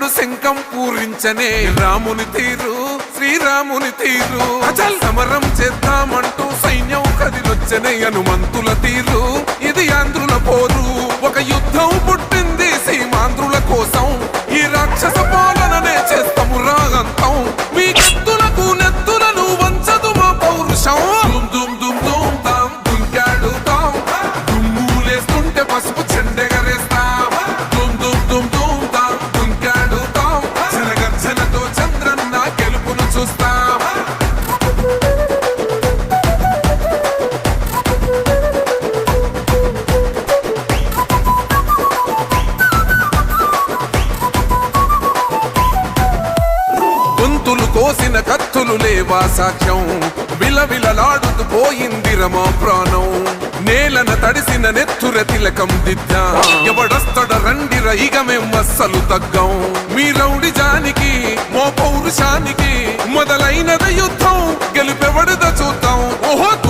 చంద్రుడు శంఖం పూరించనే. రాముని తీరు శ్రీరాముని తీరు. అచల్! సమరం చేద్దామంటూ సైన్యం కదిలొచ్చనే హనుమంతుల తీరు. ఇది ఆంధ్రుల కన్నులు లేవా సాక్ష్యం? విలవిలలాడుతూ పోయింది రమా ప్రాణం. నేలన తడిసిన నెత్తుర తిలకం దిద్దా. ఎవడొస్తడ రండిర ఇక మేం అస్సలు తగ్గం. మీ రౌడి జానికి మో పౌరుషానికి మొదలైనది యుద్ధం. గెలుపెవడద చూద్దాం. ఓహో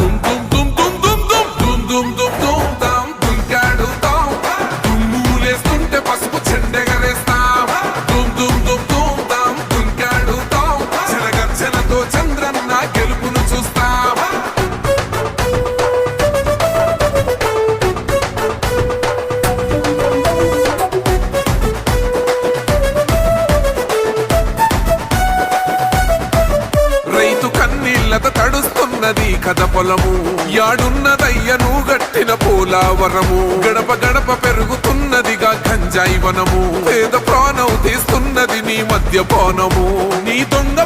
కథ పొలము. యాడున్నదయ్యను గట్టిన పోలావరము. గడప గడప పెరుగుతున్నదిగా గంజాయి వనము. పేద ప్రాణం తీస్తున్నది నీ మద్యపానము నీ దొంగ